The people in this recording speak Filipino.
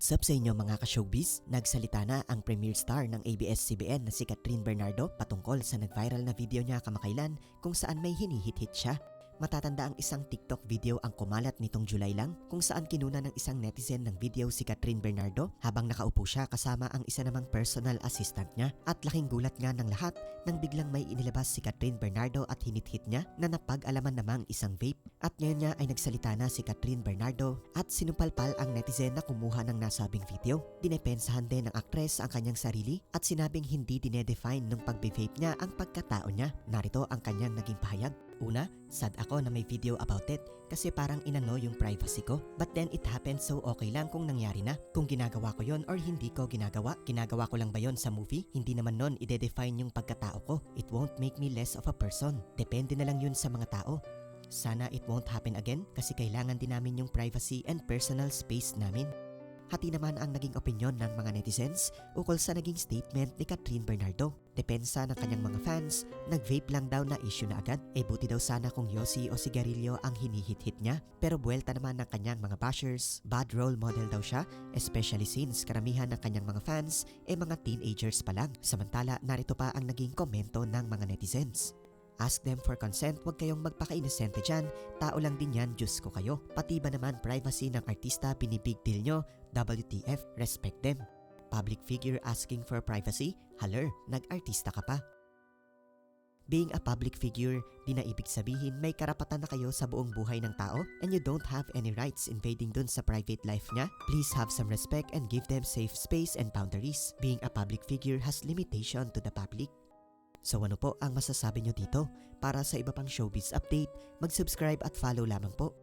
What's up sa inyo mga ka-showbiz? Nagsalita na ang premier star ng ABS-CBN na si Catherine Bernardo patungkol sa nag-viral na video niya kamakailan kung saan may hinihit-hit siya. Matatanda ang isang TikTok video ang kumalat nitong July lang kung saan kinuna ng isang netizen ng video si Catherine Bernardo habang nakaupo siya kasama ang isa namang personal assistant niya at laking gulat nga ng lahat nang biglang may inilabas si Catherine Bernardo at hinit-hit niya na napag-alaman namang isang vape. At ngayon niya ay nagsalita na si Catherine Bernardo at sinumpalpal ang netizen na kumuha ng nasabing video. Dinepensahan din ng aktres ang kanyang sarili at sinabing hindi dinedefine ng pagbe-vape niya ang pagkatao niya. Narito ang kanyang naging pahayag. Una, sad ako na may video about it kasi parang inano yung privacy ko. But then it happened so okay lang kung nangyari na. Kung ginagawa ko yon or hindi ko ginagawa, ginagawa ko lang ba yon sa movie? Hindi naman nun ide-define yung pagkatao ko. It won't make me less of a person. Depende na lang yun sa mga tao. Sana it won't happen again kasi kailangan din namin yung privacy and personal space namin. Hati naman ang naging opinion ng mga netizens ukol sa naging statement ni Catherine Bernardo. Depensa ng kanyang mga fans, nag-vape lang daw na issue na agad. E buti daw sana kung Yossi o sigarilyo ang hinihit-hit niya. Pero buwelta naman ng kanyang mga bashers, bad role model daw siya, especially since karamihan ng kanyang mga fans e mga teenagers pa lang. Samantala, narito pa ang naging komento ng mga netizens. Ask them for consent, huwag kayong magpaka-inosente dyan. Tao lang din yan, Diyos ko kayo. Pati ba naman privacy ng artista binibig deal nyo? WTF, respect them. Public figure asking for privacy? Haler, nag-artista ka pa. Being a public figure, di na ibig sabihin may karapatan na kayo sa buong buhay ng tao and you don't have any rights invading dun sa private life niya. Please have some respect and give them safe space and boundaries. Being a public figure has limitation to the public. So ano po ang masasabi nyo dito? Para sa iba pang showbiz update, mag-subscribe at follow lamang po.